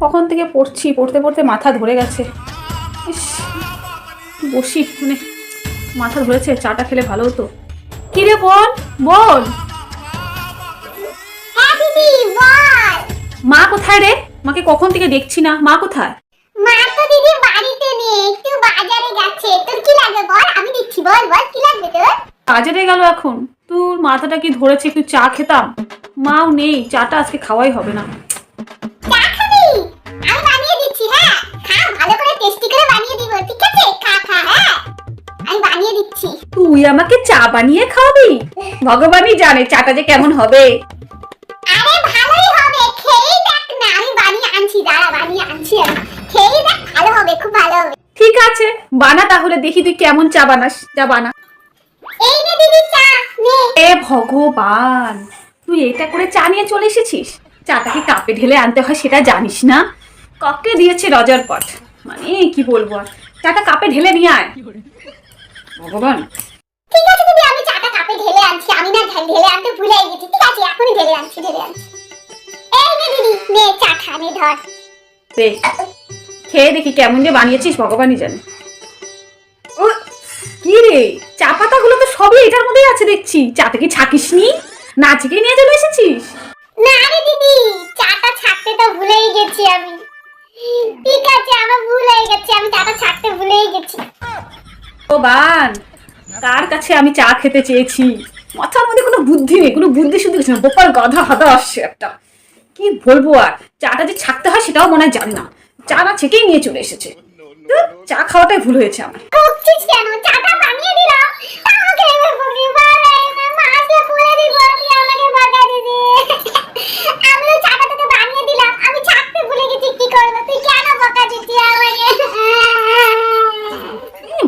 কখন থেকে পড়ছি? পড়তে পড়তে মাথা ধরে গেছে। বসি মানে মাথা ধরেছে, চাটা খেলে ভালো হতো। কি রে বল বল। মা কোথায় রে? মাকে কখন থেকে দেখছি না? মা কোথায়? মা তো দিদি বাড়িতে নেই একটু বাজারে গেছে। তোর কি লাগবে বল? আমি দিচ্ছি বল বল কি লাগবে তোর? বাজারে গেল এখন। তোর মাথাটা কি ধরেছে? একটু চা খেতাম। মাও নেই চাটা আজকে খাওয়াই হবে না। চা খাবি? আমি বানিয়ে দিচ্ছি হ্যাঁ? খা ভালো করে টেস্টি করে বানিয়ে দিব ঠিক আছে? খা খা হ্যাঁ? আমি বানিয়ে দিচ্ছি। তুই আমাকে চা বানিয়ে খাওয়াবি? ভগবানই জানে চাটা যে কেমন হবে। আরে ভালোই আনছি দাঁড়া বানিয়ে আনছি আমি। খেয়েই দেখ ভালো হবে খুব ভালো হবে। ঠিক আছে বানা তাহলে দেখি তুই কেমন চা বানাস যা বানা। এই নে দিদি চা নে। এ ভগবান তুই এটা করে চা নিয়ে চলে এসেছিস? চাটা কি কাপে ঢেলে আনতে হয় সেটা জানিস না? ককে দিয়েছে রজার পট। মানে কি বলব আর? চাটা কাপে ঢেলে নিয়ে আয়। ভগবান। ঠিক আছে দিদি আমি চাটা কাপে ঢেলে আনছি। আমি না ঢেলে আনতে ভুলে গেছি। ঠিক আছে এখনই ঢেলে আনছি ঢেলে আনছি। নে চা খা নে ধর। দে। খেয়ে দেখি কেমন যে বানিয়েছিস ভগবানই জানে। কি রে? চা পাতাগুলো তো সবই এটার মধ্যেই আছে দেখছি। চাটা কি ছাকিসনি? নাচিকে নিয়ে চলে এসেছিস? না রে দিদি চাটা ছাড়তে তো ভুলেই গেছি আমি। ঠিক আছে আমার ভুল হয়ে গেছে আমি চাটা ছাড়তে ভুলেই গেছি। ও বান কার কাছে আমি চা খেতে চেয়েছি? মাথার মধ্যে কোনো বুদ্ধি নেই কোনো বুদ্ধি শুদ্ধি কিছু না বোপার গাধা হাদা আসছে একটা। কি বলব আর? চাটা যে ছাকতে হয় সেটাও মনে হয় জানি না। চা না ছেকেই নিয়ে চলে এসেছে। চা খাওয়াটাই ভুল হয়েছে আমার।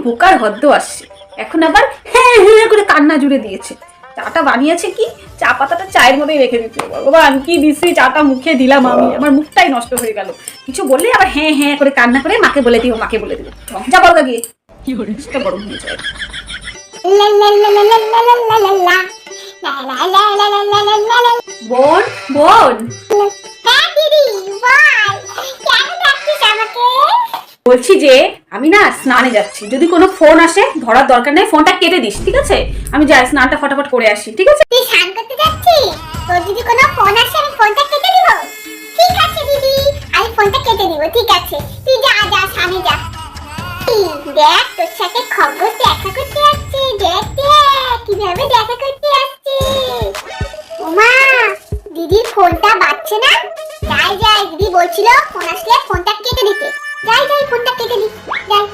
বোকার হদ্দ আসছে। এখন আবার হ্যাঁ হ্যাঁ করে কান্না জুড়ে দিয়েছে। চাটা বানিয়েছে কি? চা পাতাটা চায়ের মধ্যেই রেখে দিতে। ভগবান কি দিছি চাটা মুখে দিলাম আমি। আমার মুখটাই নষ্ট হয়ে গেল। কিছু বললে আবার হ্যাঁ হ্যাঁ করে কান্না করে মাকে বলে দিও মাকে বলে দিও। যা বড় গিয়ে। কি হলে? সেটা গরম হয়ে যায়। বলছি যে আমি না স্নানে যাচ্ছি। যদি কোনো ফোন আসে, ধরার দরকার নেই ফোনটা কেটে দিস, ঠিক আছে? আমি যাই, স্নানটা ফটাফট করে আসি, ঠিক আছে? তুই যাচ্ছিস? ফোন আসে, আমি ফোনটা কেটে ঠিক আছে, দিদি। আমি ফোনটা কেটে ঠিক আছে? যা যা যা। দেখ, তোর সাথে দেখা করতে দেখ দেখ করতে ফোনটা না? যাই যাই, দিদি বলছিল ফোন আসলে ফোনটা কেটে দিতে। যাই যাই ফোনটা কেটে দি যাই।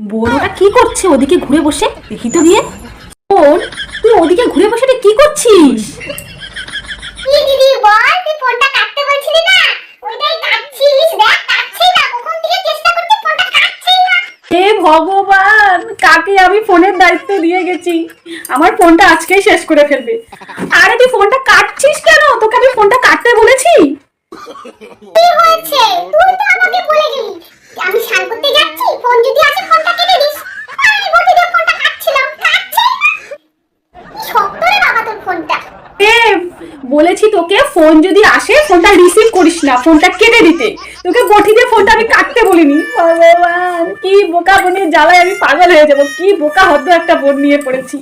বোন ওটা কি করছে ওদিকে ঘুরে বসে? দেখি তো গিয়ে। বোন তুই ওদিকে ঘুরে বসে কি করছিস? কি দিদি বল তুই ফোনটা কাটতে বলছিলি না? ওইটাই কাটছিস দেখ কাটছেই না। কখন থেকে চেষ্টা করছি ফোনটা কাটছেই না? হে ভগবান! কাকে আমি ফোনের দায়িত্ব দিয়ে গেছি? আমার ফোনটা আজকেই শেষ করে ফেলবে। আরে তুই ফোনটা কাটছিস কেন? তোকে আমি ফোনটা কাটতে বলেছি? আমি করতে যাচ্ছি, ফোন যদি আছে ফোনটা কেটে দিস আমি বলতে দিয়ে ফোনটা কাটছিলাম কাটছেই না শক্ত রে বাবা তোর ফোনটা এ বলেছি তোকে ফোন যদি আসে ফোনটা রিসিভ করিস না ফোনটা কেটে দিতে। তোকে বটি দিয়ে ফোনটা আমি কাটতে বলিনি। ভগবান, কি বোকা বোনের জ্বালায় আমি পাগল হয়ে যাব, কি বোকা হদ্দ একটা বোন নিয়ে পড়েছি।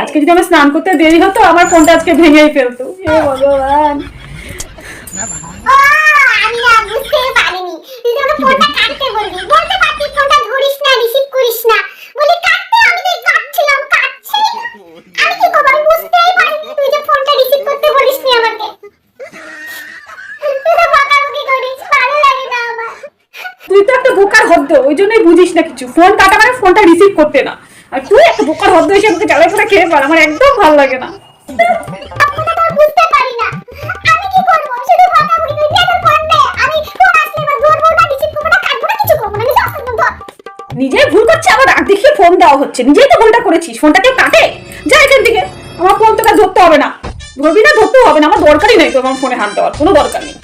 আজকে যদি আমার স্নান করতে দেরি হতো, আমার ফোনটা আজকে ভেঙেই ফেলতো। হে ভগবান। আমি কি করব? বুঝতেই পারিনি। তুই যে ফোনটা রিসিভ করতে বলিসনি আমাকে। তুই তো বকাবকি করিস ভালো লাগে না আমার। তুই তো একটা বোকার হদ্দ ওই জন্যই বুঝিস না কিছু। ফোন কাটা মানে ফোনটা রিসিভ করতে না। আর তুই একটা বোকার হদ্দ এসে আমাকে জ্বালায় করে খেয়ে পার আমার একদম ভালো লাগে না। বুঝতে পারি না। আমি কি করব? শুধু বকাবকি করি ফোন দে। আমি ফোন আসলে এবার ধরবো না রিসিভ করব না কাটবো না কিছু করব না আমি সব ধর। নিজে ভুল করছে আবার দেখিয়ে ফোন দেওয়া হচ্ছে। নিজেই তো ভুলটা করেছিস। ফোনটা ধরবি না, ধরতেও হবে না, আমার দরকারই নেই তোমার ফোনে হাত দেওয়ার, কোনো দরকার নেই।